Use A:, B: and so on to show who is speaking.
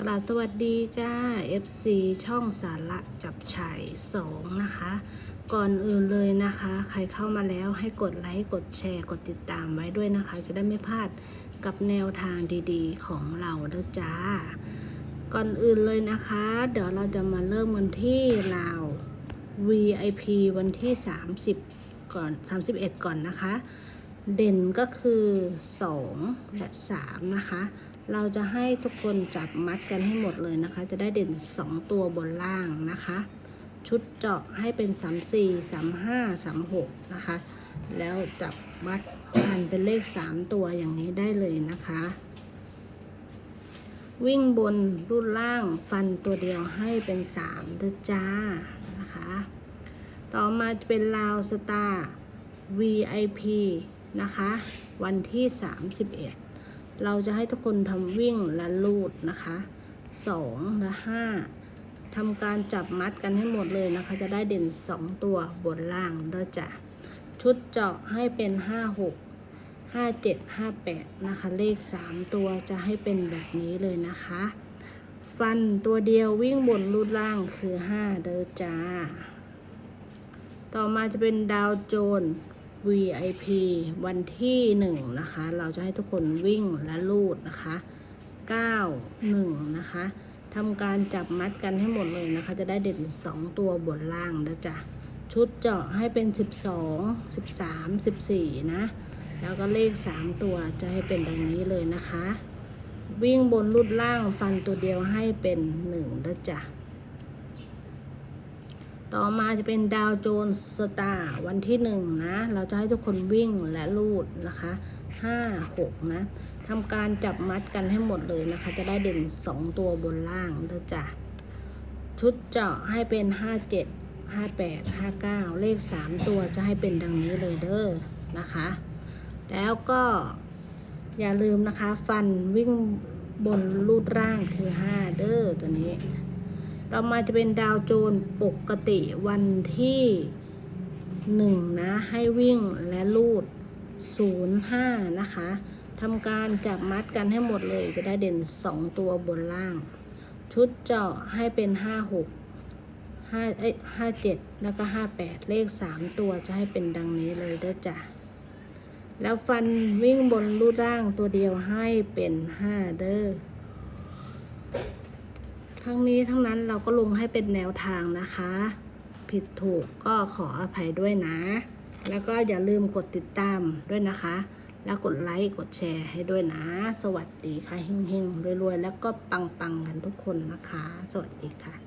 A: กราบสวัสดีจ้า FC ช่องสาระจับฉายสองนะคะ ก่อนอื่นเลยนะคะ ใครเข้ามาแล้วให้กดไลค์ กดแชร์ กดติดตามไว้ด้วยนะคะ จะได้ไม่พลาดกับแนวทางดีๆ ของเราด้อจ้า ก่อนอื่นเลยนะคะ เดี๋ยวเราจะมาเริ่มกันที่ลา VIP วันที่ 30 ก่อน 31 ก่อนนะคะ เด่นก็คือ 2 และ 3 นะคะ เราจะให้ทุกคนจับมัดกันให้หมดเลยนะคะ จะได้เด่น 2 ตัวบนล่างนะคะ ชุดเจาะให้เป็น 3 4 3 5 3 6 นะคะ แล้วจับมัดกันเป็นเลข 3 ตัวอย่างนี้ได้เลยนะคะ วิ่งบนรูดล่างฟันตัวเดียวให้เป็น3เด้อจ้านะคะ ต่อมาจะเป็นลาวสตาร์ VIP นะคะ วันที่ 31 เราจะให้ทุกคนทำวิ่งและลูดนะคะ2และ5ทำการจับมัดกันให้หมดเลยนะคะ จะได้เด่น2ตัวบนล่างเด้อจ้ะชุดเจาะให้เป็น5 6 5 7 5 8นะคะ เลข3ตัวจะให้เป็นแบบนี้เลยนะคะ ฟันตัวเดียววิ่งบนรูดล่างคือ5เด้อจ้า ต่อมาจะเป็นดาวโจน VIP วันที่ 1 นะคะ เราจะให้ทุกคนวิ่งและลูดนะคะ 9 1 นะคะทำการจับมัดกันให้หมดเลยนะคะ จะได้เด่น 2 ตัวบนล่างนะจ๊ะชุดเจาะให้เป็น 12 13 14 นะ แล้วก็เลข 3 ตัวจะให้เป็นดังนี้เลยนะคะ วิ่งบนรูดล่างฟันตัวเดียวให้เป็น1นะจ๊ะ ต่อมาจะเป็นดาวโจนส์สตาร์วันที่หนึ่งนะ เราจะให้ทุกคนวิ่งและลูดนะคะห้าหกนะทำการจับมัดกันให้หมดเลยนะคะ จะได้เด่นสองตัวบนล่างเด้อจ้ะชุดเจาะให้เป็นห้าเจ็ดห้าแปดห้าเก้าเลขสามตัวจะให้เป็นดังนี้เลยเด้อนะคะ แล้วก็อย่าลืมนะคะ ฟันวิ่งบนลูดร่างคือห้าเด้อตัวนี้ ต่อมาจะเป็นดาวโจนปกติวันที่หนึ่งนะ ให้วิ่งและลูดศูนย์ห้านะคะทำการจับมัดกันให้หมดเลยจะได้เด่นสองตัวบนล่าง ชุดเจาะให้เป็นห้าหกห้าเอ้ยห้าเจ็ดแล้วก็ห้าแปดเลขสามตัวจะให้เป็นดังนี้เลยเด้อจ้ะ แล้วฟันวิ่งบนลูดร่างตัวเดียวให้เป็นห้าเด้อ ทั้งนี้ทั้งนั้นเราก็ลงให้เป็นแนวทางนะคะ ผิดถูกก็ขออภัยด้วยนะ แล้วก็อย่าลืมกดติดตามด้วยนะคะ แล้วกดไลค์กดแชร์ให้ด้วยนะ สวัสดีค่ะเฮงๆรวยๆแล้วก็ปังๆกันทุกคนนะคะ สวัสดีค่ะ